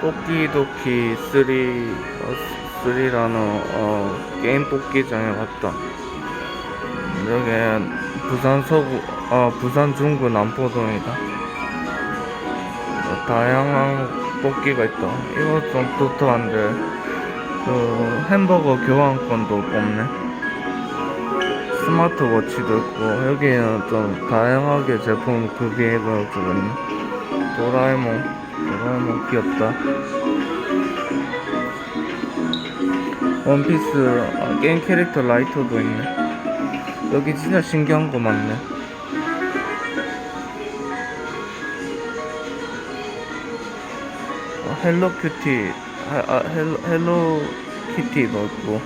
뽑기도키 3, 어, 3라는 어, 게임 뽑기장에 왔다. 여기 부산 서구, 어, 부산 중구 남포동이다. 어, 다양한 뽑기가 있다. 이거 좀 독특한데, 그 햄버거 교환권도 뽑네. 스마트워치도 있고, 여기는 좀 다양하게 제품 구비해가지고. 도라에몽, 도라에몽 귀엽다. 원피스 아, 게임 캐릭터 라이터도 있네. 여기 진짜 신기한 거 많네. 어, 헬로 큐티, 아, 아, 헬로, 헬로 키티도 있고.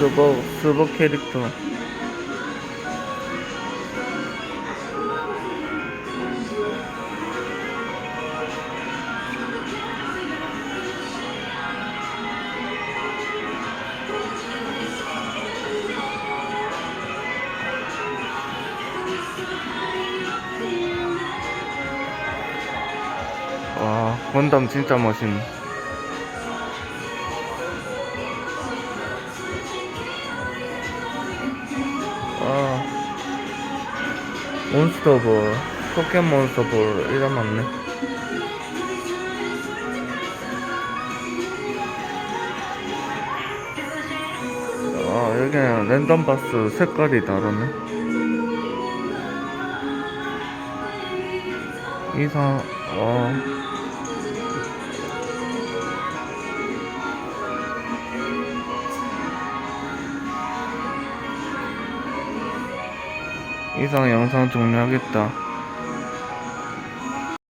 서버, 서버 캐릭터. 와, 건담 진짜 멋있네. 아, 몬스터볼, 포켓몬스터볼, 이런 많네. 아, 여기는 랜덤 바스 색깔이 다르네. 이상, 어. 이상 영상 종료하겠다.